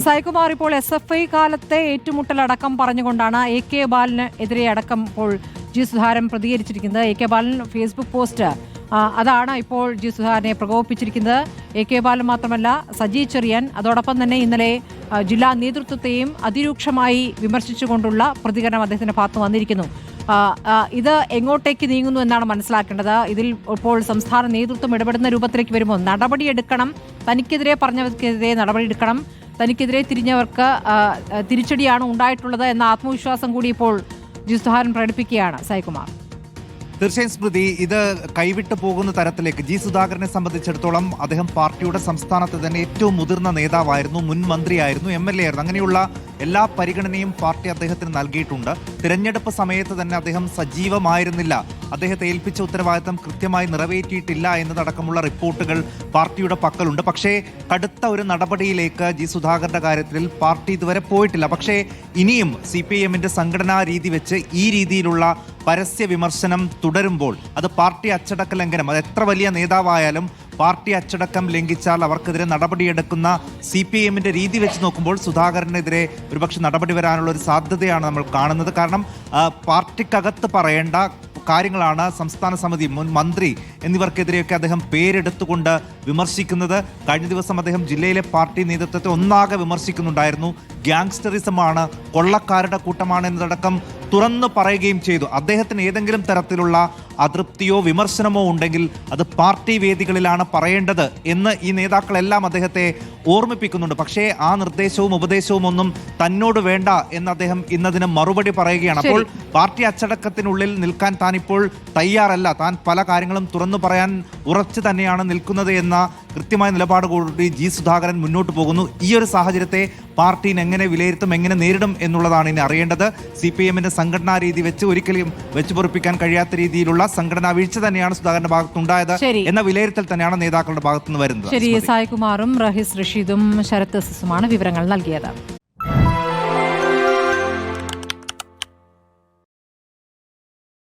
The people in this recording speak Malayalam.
സായികുമാർ ഇപ്പോൾ എസ് എഫ് ഐ കാലത്തെ ഏറ്റുമുട്ടലടക്കം പറഞ്ഞുകൊണ്ടാണ് എ കെ ബാലന് എതിരെ അടക്കം ഇപ്പോൾ G Sudharan പ്രതികരിച്ചിരിക്കുന്നത്. A K Balan Facebook post അതാണ് ഇപ്പോൾ ജി സുധാരനെ പ്രകോപിപ്പിച്ചിരിക്കുന്നത്. എ കെ ബാലൻ മാത്രമല്ല സജി ചെറിയൻ അതോടൊപ്പം തന്നെ ഇന്നലെ ജില്ലാ നേതൃത്വത്തെയും അതിരൂക്ഷമായി വിമർശിച്ചുകൊണ്ടുള്ള പ്രതികരണം അദ്ദേഹത്തിന്റെ ഭാഗത്ത് വന്നിരിക്കുന്നു. ഇത് എങ്ങോട്ടേക്ക് നീങ്ങുന്നു എന്നാണ് മനസ്സിലാക്കേണ്ടത്. ഇതിൽ ഇപ്പോൾ സംസ്ഥാന നേതൃത്വം ഇടപെടുന്ന രൂപത്തിലേക്ക് വരുമ്പോൾ നടപടിയെടുക്കണം തനിക്കെതിരെ പറഞ്ഞവർക്കെതിരെ നടപടിയെടുക്കണം തനിക്കെതിരെ തിരിഞ്ഞവർക്ക് തിരിച്ചടിയാണ് ഉണ്ടായിട്ടുള്ളത് എന്ന ആത്മവിശ്വാസം കൂടി ഇപ്പോൾ ജിസ്തുഹാരൻ പ്രകടിപ്പിക്കുകയാണ് സായികുമാർ തീർച്ചയായും സ്മൃതി ഇത് കൈവിട്ടു പോകുന്ന തരത്തിലേക്ക് ജി സുധാകരനെ സംബന്ധിച്ചിടത്തോളം അദ്ദേഹം പാർട്ടിയുടെ സംസ്ഥാനത്ത് തന്നെ ഏറ്റവും മുതിർന്ന നേതാവായിരുന്നു മുൻ മന്ത്രിയായിരുന്നു എം എൽ എ ആയിരുന്നു. അങ്ങനെയുള്ള എല്ലാ പരിഗണനയും പാർട്ടി അദ്ദേഹത്തിന് നൽകിയിട്ടുണ്ട്. തിരഞ്ഞെടുപ്പ് സമയത്ത് തന്നെ അദ്ദേഹം സജീവമായിരുന്നില്ല. അദ്ദേഹത്തെ ഏൽപ്പിച്ച ഉത്തരവാദിത്തം കൃത്യമായി നിറവേറ്റിയിട്ടില്ല എന്നതടക്കമുള്ള റിപ്പോർട്ടുകൾ പാർട്ടിയുടെ പക്കലുണ്ട്. പക്ഷേ കടുത്ത ഒരു നടപടിയിലേക്ക് ജി സുധാകരന്റെ കാര്യത്തിൽ പാർട്ടി ഇതുവരെ പോയിട്ടില്ല. പക്ഷേ ഇനിയും സി പി എമ്മിന്റെ സംഘടനാ രീതി വെച്ച് ഈ രീതിയിലുള്ള പരസ്യ വിമർശനം തുടരുമ്പോൾ അത് പാർട്ടി അച്ചടക്ക ലംഘനം അത് എത്ര വലിയ നേതാവായാലും പാർട്ടി അച്ചടക്കം ലംഘിച്ചാൽ അവർക്കെതിരെ നടപടിയെടുക്കുന്ന സി പി എമ്മിന്റെ രീതി വെച്ച് നോക്കുമ്പോൾ സുധാകരനെതിരെ ഒരുപക്ഷെ നടപടി വരാനുള്ള ഒരു സാധ്യതയാണ് നമ്മൾ കാണുന്നത്. കാരണം പാർട്ടിക്കകത്ത് പറയേണ്ട കാര്യങ്ങളാണ് സംസ്ഥാന സമിതി മുൻ മന്ത്രി എന്നിവർക്കെതിരെയൊക്കെ അദ്ദേഹം പേരെടുത്തുകൊണ്ട് വിമർശിക്കുന്നത്. കഴിഞ്ഞ ദിവസം അദ്ദേഹം ജില്ലയിലെ പാർട്ടി നേതൃത്വത്തെ ഒന്നാകെ വിമർശിക്കുന്നുണ്ടായിരുന്നു. ഗ്യാങ്സ്റ്ററിസമാണ് കൊള്ളക്കാരുടെ കൂട്ടമാണ് എന്നതടക്കം തുറന്നു പറയുകയും ചെയ്തു. അദ്ദേഹത്തിന് ഏതെങ്കിലും തരത്തിലുള്ള അതൃപ്തിയോ വിമർശനമോ ഉണ്ടെങ്കിൽ അത് പാർട്ടി വേദികളിലാണ് പറയേണ്ടത് എന്ന് ഈ നേതാക്കളെല്ലാം അദ്ദേഹത്തെ ഓർമ്മിപ്പിക്കുന്നുണ്ട്. പക്ഷേ ആ നിർദ്ദേശവും ഉപദേശവും ഒന്നും തന്നോട് വേണ്ട എന്ന് അദ്ദേഹം ഇന്നതിന് മറുപടി പറയുകയാണ്. അപ്പോൾ പാർട്ടി അച്ചടക്കത്തിനുള്ളിൽ നിൽക്കാൻ താൻ ഇപ്പോൾ തയ്യാറല്ല. താൻ പല കാര്യങ്ങളും തുറന്നു പറയാൻ ഉറച്ചു തന്നെയാണ് നിൽക്കുന്നത് എന്ന കൃത്യമായ നിലപാട് കൂടി ജി സുധാകരൻ മുന്നോട്ട് പോകുന്നു. ഈ ഒരു സാഹചര്യത്തെ പാർട്ടിന് എങ്ങനെ വിലയിരുത്തും എങ്ങനെ നേരിടും എന്നുള്ളതാണ് ഇനി അറിയേണ്ടത്. സി പി എമ്മിന്റെ സംഘടനാ രീതി വെച്ച് ഒരിക്കലും വെച്ചുപൊറിപ്പിക്കാൻ കഴിയാത്ത രീതിയിലുള്ള സംഘടനാ വീഴ്ച തന്നെയാണ് സുധാകരന്റെ ഭാഗത്തുണ്ടായത്. എന്ന വിലയിരുത്തൽ തന്നെയാണ് നേതാക്കളുടെ ഭാഗത്തുനിന്ന് വരുന്നത്. ശരി സായികുമാറും റഹിസ് റഷീദും ശരത് വിവരങ്ങൾ നൽകിയത്.